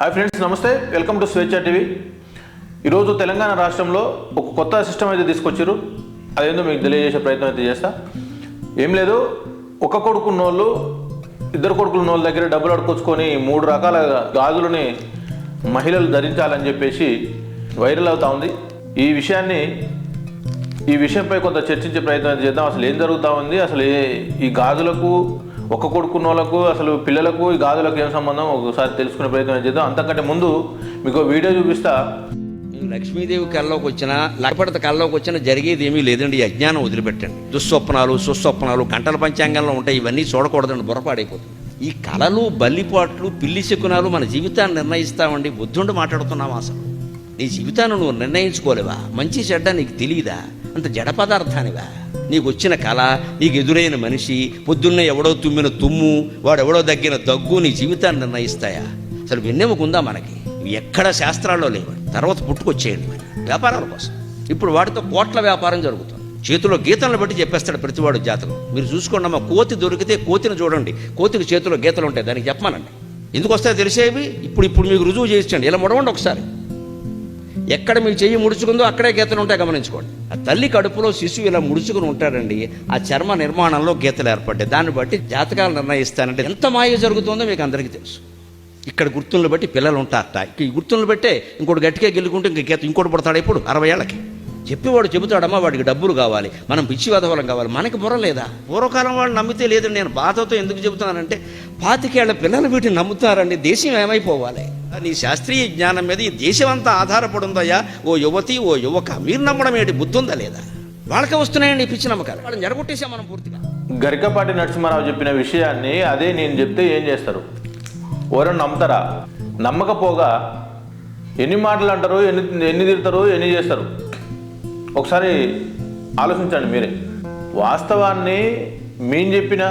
Hi friends namaste. Welcome to Swecha TV ఈరోజు తెలంగాణ రాష్ట్రంలో ఒక కొత్త సిస్టమ్ అయితే తీసుకొచ్చారు అదేందో మీకు తెలియజేసే ప్రయత్నం అయితే చేస్తా. ఏం లేదు ఒక కొడుకున్న వాళ్ళు ఇద్దరు కొడుకున్న వాళ్ళ దగ్గర డబ్బులు అడుకొచ్చుకొని మూడు రకాల గాజులని మహిళలు ధరించాలని చెప్పేసి వైరల్ అవుతా ఉంది. ఈ విషయాన్ని ఈ విషయంపై కొంత చర్చించే ప్రయత్నం అయితే చేద్దాం. అసలు ఏం జరుగుతూ ఉంది? అసలు ఏ- ఈ గాజులకు ఒక్క కొడుకున్న వాళ్ళకు అసలు పిల్లలకు ఈ గాజులకు ఏం సంబంధం? ఒకసారి తెలుసుకునే ప్రయత్నం చేద్దాం. అంతకంటే ముందు మీకు వీడియో చూపిస్తా. లక్ష్మీదేవి కళ్ళలోకి వచ్చినా లక్ష్మణత కళ్ళలోకి వచ్చినా జరిగేది ఏమీ లేదండి. అజ్ఞానం వదిలిపెట్టండి. దుస్వప్నాలు సుస్వప్నాలు గంటల పంచాంగంలో ఉంటాయి ఇవన్నీ చూడకూడదండి. బుర్రపాడైపోతుంది. ఈ కళలు బల్లిపాట్లు పిల్లి శకునాలు మన జీవితాన్ని నిర్ణయిస్తామండి. బుద్ధుండి మాట్లాడుతున్నావు అసలు. నీ జీవితాన్ని నువ్వు నిర్ణయించుకోలేవా? మంచి చెడ్డ నీకు తెలియదా అంత జడ పదార్థానివా? నీకు వచ్చిన కళ నీకు ఎదురైన మనిషి పొద్దున్నే ఎవడో తుమ్మిన తుమ్ము వాడెవడో దగ్గిన దగ్గు నీ జీవితాన్ని నిర్ణయిస్తాయా? అసలు వెన్నెముకుందా మనకి? ఎక్కడ శాస్త్రాల్లో లేవు. తర్వాత పుట్టుకొచ్చేయండి మరి. వ్యాపారాల కోసం. ఇప్పుడు వాటితో కోట్ల వ్యాపారం జరుగుతుంది. చేతిలో గీతలను బట్టి చెప్పేస్తాడు ప్రతివాడు జాతకం. మీరు చూసుకోండి అమ్మ కోతి దొరికితే కోతిని చూడండి. కోతికి చేతిలో గీతలు ఉంటాయి దానికి చెప్పమానండి. ఎందుకు వస్తాయో తెలిసేవి? ఇప్పుడు ఇప్పుడు మీకు రుజువు చేయించండి ఇలా ముడవండి ఒకసారి. ఎక్కడ మీ చెయ్యి ముడుచుకుందో అక్కడే గీతలు ఉంటాయి గమనించుకోండి. ఆ తల్లి కడుపులో శిశువు ఇలా ముడుచుకుని ఉంటాడండి ఆ చర్మ నిర్మాణంలో గీతలు ఏర్పడ్డాయి. దాన్ని బట్టి జాతకాలు నిర్ణయిస్తానంటే ఎంత మాయ జరుగుతుందో మీకు అందరికీ తెలుసు. ఇక్కడ గుర్తులను బట్టి పిల్లలు ఉంటారట. ఈ గుర్తులను బట్టే ఇంకోటి గట్టిగా గెలుకుంటే ఇంక గీత ఇంకోటి పడతాడు ఇప్పుడు? అరవై ఏళ్ళకి. చెప్పేవాడు చెబుతాడమ్మా వాడికి డబ్బులు కావాలి మనం పిచ్చి వదవలం కావాలి మనకి బుర్ర లేదా? పూర్వకాలం వాళ్ళు నమ్మితే లేదండి నేను బాధతో ఎందుకు చెబుతున్నానంటే పాతికేళ్ళ పిల్లలు వీటిని నమ్ముతారండి దేశం ఏమైపోవాలి? నీ శాస్త్రీయ జ్ఞానం మీద ఈ దేశం అంతా ఆధారపడి ఉందయ్యా ఓ యువతి ఓ యువక మీరు నమ్మడం ఏంటి బుద్ధి ఉందా లేదా? వాళ్ళకే వస్తున్నాయండి పిచ్చి నమ్మకాలు. వాళ్ళని జడగొట్టేసాం మనం పూర్తిగా. గరికపాటి నరసింహారావు చెప్పిన విషయాన్ని అదే నేను చెప్తే ఏం చేస్తారు? ఎవరైనా నమ్ముతారా? నమ్మకపోగా ఎన్ని మాటలు అంటారు ఎన్ని ఎన్ని తిడతారు ఎన్ని చేస్తారు? ఒకసారి ఆలోచించండి మీరే. వాస్తవాన్ని మేము చెప్పిన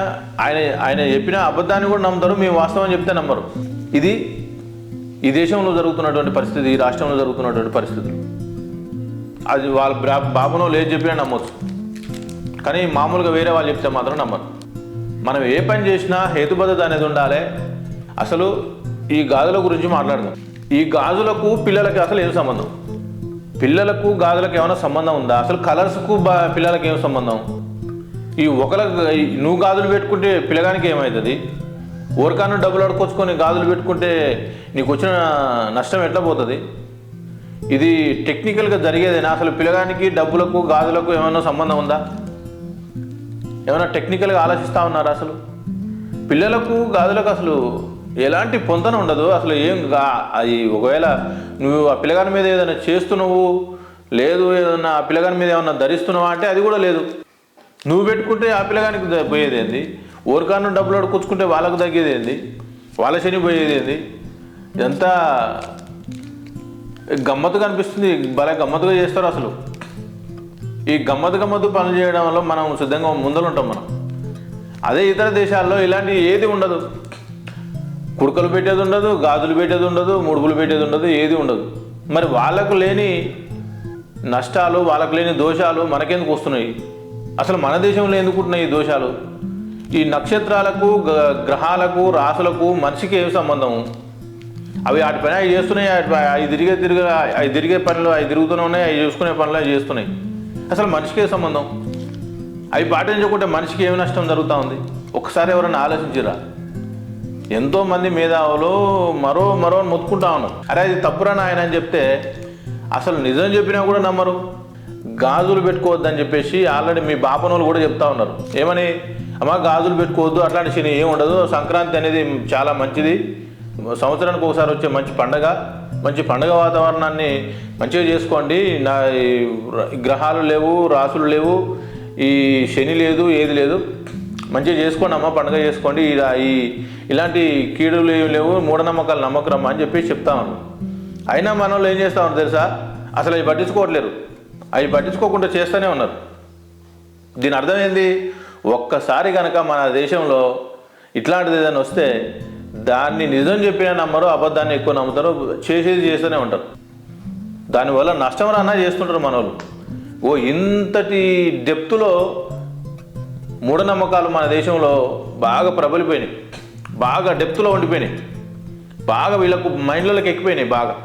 ఆయన ఆయన చెప్పిన అబద్ధాన్ని కూడా నమ్ముతారు మేము వాస్తవం చెప్తే నమ్మరు. ఇది ఈ దేశంలో జరుగుతున్నటువంటి పరిస్థితి ఈ రాష్ట్రంలో జరుగుతున్నటువంటి పరిస్థితులు అది వాళ్ళ బ్రా- బాబునో లేదు చెప్పినా నమ్మొచ్చు. కానీ మామూలుగా వేరే వాళ్ళు చెప్తే మాత్రం నమ్మరు. మనం ఏ పని చేసినా హేతుబద్ధత అనేది ఉండాలి. అసలు ఈ గాజుల గురించి మాట్లాడదాం. ఈ గాజులకు పిల్లలకి అసలు ఏం సంబంధం? పిల్లలకు గాజులకు ఏమైనా సంబంధం ఉందా? అసలు కలర్స్కు బా పిల్లలకి ఏం సంబంధం? ఈ ఒకల నువ్వు గాజులు పెట్టుకుంటే పిల్లగానికి ఏమవుతుంది ఊరికాను డబ్బులు అడుకొచ్చుకొని గాజులు పెట్టుకుంటే నీకు వచ్చిన నష్టం ఎట్లా పోతుంది? ఇది టెక్నికల్గా జరిగేదేనా? అసలు పిల్లగానికి డబ్బులకు గాజులకు ఏమైనా సంబంధం ఉందా? ఏమైనా టెక్నికల్గా ఆలోచిస్తూ ఉన్నారా అసలు? పిల్లలకు గాజులకు అసలు ఎలాంటి పొంతన ఉండదు. అసలు ఏం అది ఒకవేళ నువ్వు ఆ పిల్లగాని మీద ఏదైనా చేస్తున్నావు లేదు ఏదన్నా ఆ పిల్లగాని మీద ఏమన్నా ధరిస్తున్నావా అంటే అది కూడా లేదు. నువ్వు పెట్టుకుంటే ఆ పిల్లగానికి పోయేది ఏంది? ఓరికాను డబ్బులు అడుకొచ్చుకుంటే వాళ్ళకు తగ్గేది ఏంది? వాళ్ళ శని పోయేది ఏంది? ఇదంతా గమ్మత్తుగా అనిపిస్తుంది భలే గమ్మత్తుగా చేస్తారు అసలు. ఈ గమ్మత్తు గమ్మత్తు పనులు చేయడం వల్ల మనం సిద్ధంగా ముందలు ఉంటాం మనం. అదే ఇతర దేశాల్లో ఇలాంటి ఏది ఉండదు. కుడుకలు పెట్టేది ఉండదు గాజులు పెట్టేది ఉండదు ముడుపులు పెట్టేది ఉండదు ఏది ఉండదు. మరి వాళ్ళకు లేని నష్టాలు వాళ్ళకు లేని దోషాలు మనకెందుకు వస్తున్నాయి? అసలు మన దేశంలో ఎందుకు ఉంటున్నాయి ఈ దోషాలు? ఈ నక్షత్రాలకు గ- గ్రహాలకు రాసులకు మనిషికి ఏం సంబంధం? అవి వాటి పని అవి చేస్తున్నాయి అవి అవి తిరిగే తిరిగే అవి తిరిగే పనులు అవి తిరుగుతూనే ఉన్నాయి అవి చూసుకునే పనులు అవి చేస్తున్నాయి. అసలు మనిషికి ఏ సంబంధం? అవి పాటించకుంటే మనిషికి ఏమి నష్టం జరుగుతూ ఉంది? ఒకసారి ఎవరైనా ఆలోచించిరా ఎంతో మంది మేధావులు మరో మరో మొత్తుకుంటా ఉన్నారు. అరే అది తప్పురా నాయన అని చెప్తే అసలు నిజం చెప్పినా కూడా నమ్మరు. గాజులు పెట్టుకోవద్దని చెప్పేసి ఆల్రెడీ మీ బాపనోళ్ళు కూడా చెప్తా ఉన్నారు. ఏమని? అమ్మ గాజులు పెట్టుకోవద్దు అట్లాంటి శని ఏం ఉండదు. సంక్రాంతి అనేది చాలా మంచిది. సంవత్సరానికి ఒకసారి వచ్చే మంచి పండగ. మంచి పండగ వాతావరణాన్ని మంచిగా చేసుకోండి. నా ఈ గ్రహాలు లేవు రాసులు లేవు. ఈ శని లేదు ఏది లేదు. మంచిగా చేసుకోండి అమ్మ పండుగ చేసుకోండి ఇలా ఈ ఇలాంటి కీడులు ఏమి లేవు మూఢనమ్మకాలు నమ్మకరమ్మా అని చెప్పి చెప్తా అయినా మన వాళ్ళు ఏం చేస్తామని తెలుసా? అసలు అవి పట్టించుకోవట్లేరు. అవి పట్టించుకోకుండా చేస్తూనే ఉన్నారు. దీని అర్థం ఏంది? ఒక్కసారి కనుక మన దేశంలో ఇట్లాంటిది ఏదైనా వస్తే దాన్ని నిజం చెప్పిన నమ్మరు అబద్ధాన్ని ఎక్కువ నమ్ముతారు చేసేది చేస్తూనే ఉంటారు. దానివల్ల నష్టం రానా చేస్తుంటారు మన వాళ్ళు. ఓ ఇంతటి డెప్త్లో మూఢనమ్మకాలు మన దేశంలో బాగా ప్రబలిపోయినాయి. బాగా డెప్త్లో ఉండిపోయినాయి. బాగా వీళ్ళకు మైండ్లలోకి ఎక్కిపోయినాయి బాగా.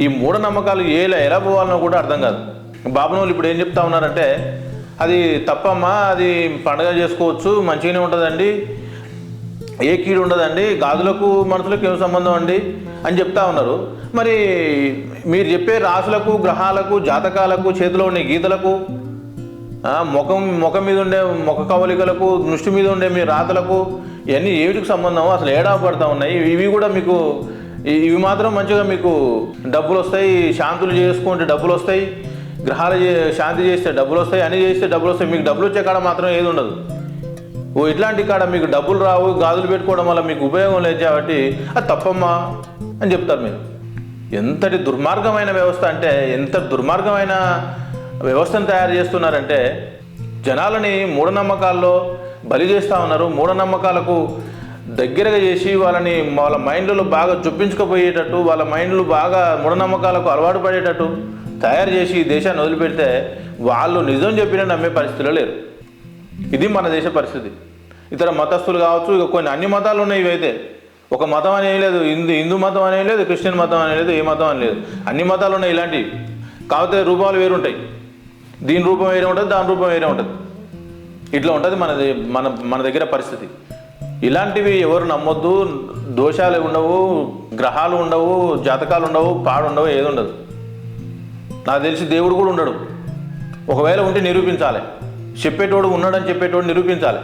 ఈ మూఢనమ్మకాలు ఏలా ఎలా పోవాలనో కూడా అర్థం కాదు. బాబునోళ్ళు ఇప్పుడు ఏం చెప్తా ఉన్నారంటే అది తప్పమ్మా అది పండగ చేసుకోవచ్చు మంచిగానే ఉంటుందండి. ఏ కీడు ఉండదండి గాజులకు మనుషులకు ఏం సంబంధం అండి అని చెప్తా ఉన్నారు. మరి మీరు చెప్పే రాసులకు గ్రహాలకు జాతకాలకు చేతిలో ఉండే గీతలకు ముఖం ముఖం మీద ఉండే ముఖ కవలికలకు దృష్టి మీద ఉండే మీ రాతలకు ఇవన్నీ ఏమిటికి సంబంధం అసలు ఏడా పడతా ఉన్నాయి. ఇవి కూడా మీకు ఇవి మాత్రం మంచిగా మీకు డబ్బులు వస్తాయి శాంతులు చేసుకుంటే డబ్బులు వస్తాయి గ్రహాలు చే- శాంతి చేస్తే డబ్బులు వస్తాయి అన్ని చేస్తే డబ్బులు వస్తాయి. మీకు డబ్బులు వచ్చే కాడ మాత్రం ఏది ఉండదు. ఓ ఇట్లాంటి కాడ మీకు డబ్బులు రావు గాజులు పెట్టుకోవడం వల్ల మీకు ఉపయోగం లేదు కాబట్టి అది తప్పమ్మా అని చెప్తారు మీరు. ఎంతటి దుర్మార్గమైన వ్యవస్థ అంటే ఎంత దుర్మార్గమైన వ్యవస్థను తయారు చేస్తున్నారంటే జనాలని మూఢనమ్మకాల్లో బలి చేస్తూ ఉన్నారు. మూఢనమ్మకాలకు దగ్గరగా చేసి వాళ్ళని వాళ్ళ మైండ్లలో బాగా చొప్పించుకుపోయేటట్టు వాళ్ళ మైండ్లు బాగా మూఢనమ్మకాలకు అలవాటు పడేటట్టు తయారు చేసి దేశాన్ని వదిలిపెడితే వాళ్ళు నిజం చెప్పినా నమ్మే పరిస్థితిలో లేరు. ఇది మన దేశ పరిస్థితి. ఇతర మతస్థులు కావచ్చు ఇక కొన్ని అన్ని మతాలు ఉన్నాయి ఇవైతే. ఒక మతం అనేది లేదు. హిందూ హిందూ మతం అనేది లేదు క్రిస్టియన్ మతం అనేది లేదు ఏ మతం అని లేదు. అన్ని మతాలు ఉన్నాయి ఇలాంటివి. కాకపోతే రూపాలు వేరుంటాయి. దీని రూపం వేరే ఉంటుంది దాని రూపం వేరే ఉంటుంది. ఇట్లా ఉంటుంది మన మన మన దగ్గర పరిస్థితి. ఇలాంటివి ఎవరు నమ్మొద్దు. దోషాలు ఉండవు గ్రహాలు ఉండవు జాతకాలు ఉండవు పాడు ఉండవు ఏది ఉండదు. నాకు తెలిసి దేవుడు కూడా ఉండడు. ఒకవేళ ఉంటే నిరూపించాలి. చెప్పేటోడు ఉన్నాడని చెప్పేటోడు నిరూపించాలి.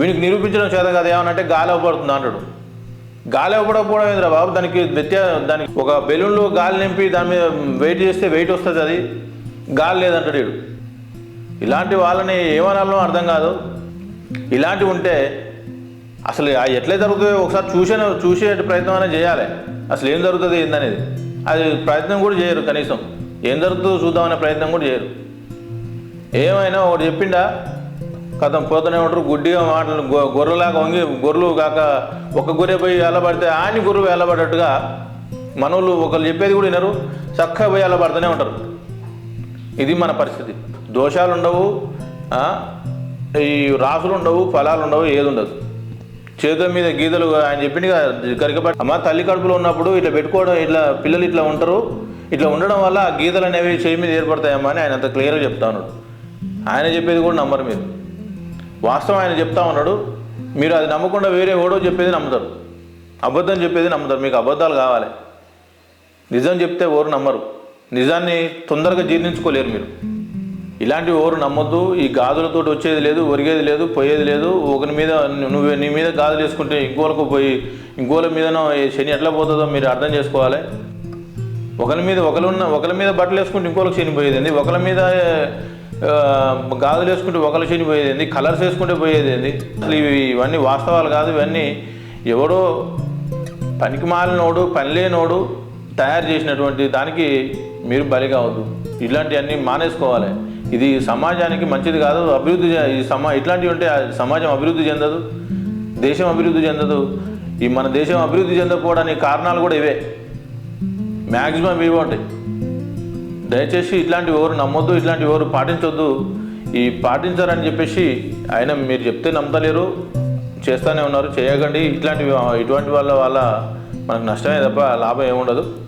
వీనికి నిరూపించడం చేత కదా ఏమనంటే గాలి అవ్వబడుతుంది అంటాడు. గాలి అవ్వకపోవడం ఏంద్రా బాబు? దానికి వ్యత్యా దానికి ఒక బెలూన్లో గాలి నింపి దాని మీద వెయిట్ చేస్తే వెయిట్ వస్తుంది అది. గాలి లేదంటాడు వీడు ఇలాంటి వాళ్ళని ఏమనాలో అర్థం కాదు. ఇలాంటివి ఉంటే అసలు ఆ ఎట్లే జరుగుతుందో ఒకసారి చూసే చూసే ప్రయత్నం అనేది చేయాలి. అసలు ఏం జరుగుతుంది ఏందనేది. అది ప్రయత్నం కూడా చేయరు కనీసం. ఏం జరుగుతుందో చూద్దామనే ప్రయత్నం కూడా చేయరు. ఏమైనా ఒకటి చెప్పిండా? కథం పోతూనే ఉంటారు గుడ్డిగా మాటలు గొ- గొర్రెలాగా వంగి గొర్రెలు కాక ఒక గొర్రె పోయి వెళ్ళబడితే ఆని గొర్రెలు వెళ్ళబడ్డట్టుగా మనోళ్ళు ఒకళ్ళు చెప్పేది కూడా వినరు చక్కగా పోయి వెళ్ళబడుతూనే ఉంటారు. ఇది మన పరిస్థితి. దోషాలు ఉండవు ఈ రాసులు ఉండవు ఫలాలు ఉండవు ఏది ఉండదు చేతుల మీద గీతలు ఆయన చెప్పింది కరికబట్టి అమ్మ తల్లి కడుపులో ఉన్నప్పుడు ఇట్లా పెట్టుకోవడం ఇట్లా పిల్లలు ఇట్లా ఉంటారు. ఇట్లా ఉండడం వల్ల ఆ గీతలు అనేవి చేయి మీద ఏర్పడతాయమ్మా అని ఆయన అంత క్లియర్గా చెప్తా ఉన్నాడు. ఆయన చెప్పేది కూడా నమ్మరు మీరు. వాస్తవం ఆయన చెప్తా ఉన్నాడు. మీరు అది నమ్మకుండా వేరే ఓడో చెప్పేది నమ్ముతారు. అబద్ధం చెప్పేది నమ్ముతారు. మీకు అబద్ధాలు కావాలి. నిజం చెప్తే ఓరు నమ్మరు. నిజాన్ని తొందరగా జీర్ణించుకోలేరు మీరు. ఇలాంటి ఓరు నమ్మొద్దు ఈ గాజులతో వచ్చేది లేదు ఒరిగేది లేదు పోయేది లేదు. ఒకరి మీద నువ్వు నీ మీద గాజులు వేసుకుంటే ఇంకోలకు పోయి ఇంకోల మీదనో శని ఎట్లా పోతుందో మీరు అర్థం చేసుకోవాలి. ఒకరి మీద ఒకరు ఉన్న ఒకరి మీద బట్టలు వేసుకుంటే ఇంకోళ్ళకి శని పోయేది ఒకరి మీద గాజులు వేసుకుంటే ఒకరు శని పోయేది కలర్స్ వేసుకుంటే పోయేది ఏంది? అసలు ఇవి ఇవన్నీ వాస్తవాలు కాదు ఇవన్నీ ఎవడో పనికి మాలినోడు పని లేనోడు తయారు చేసినటువంటి దానికి మీరు బలి కావద్దు ఇలాంటివన్నీ మానేసుకోవాలి. ఇది సమాజానికి మంచిది కాదు అభివృద్ధి ఈ సమా ఇట్లాంటివి ఉంటే ఆ సమాజం అభివృద్ధి చెందదు దేశం అభివృద్ధి చెందదు. ఈ మన దేశం అభివృద్ధి చెందకపోవడానికి కారణాలు కూడా ఇవే. మ్యాక్సిమం ఇవే ఉంటాయి. దయచేసి ఇట్లాంటి ఎవరు నమ్మొద్దు ఇట్లాంటి ఎవరు పాటించొద్దు. ఈ పాటించారని చెప్పేసి ఆయన మీరు చెప్తే నమ్మతలేరు చేస్తూనే ఉన్నారు చేయకండి. ఇట్లాంటి ఇటువంటి వాళ్ళ మనకు నష్టమే తప్ప లాభం ఏముండదు.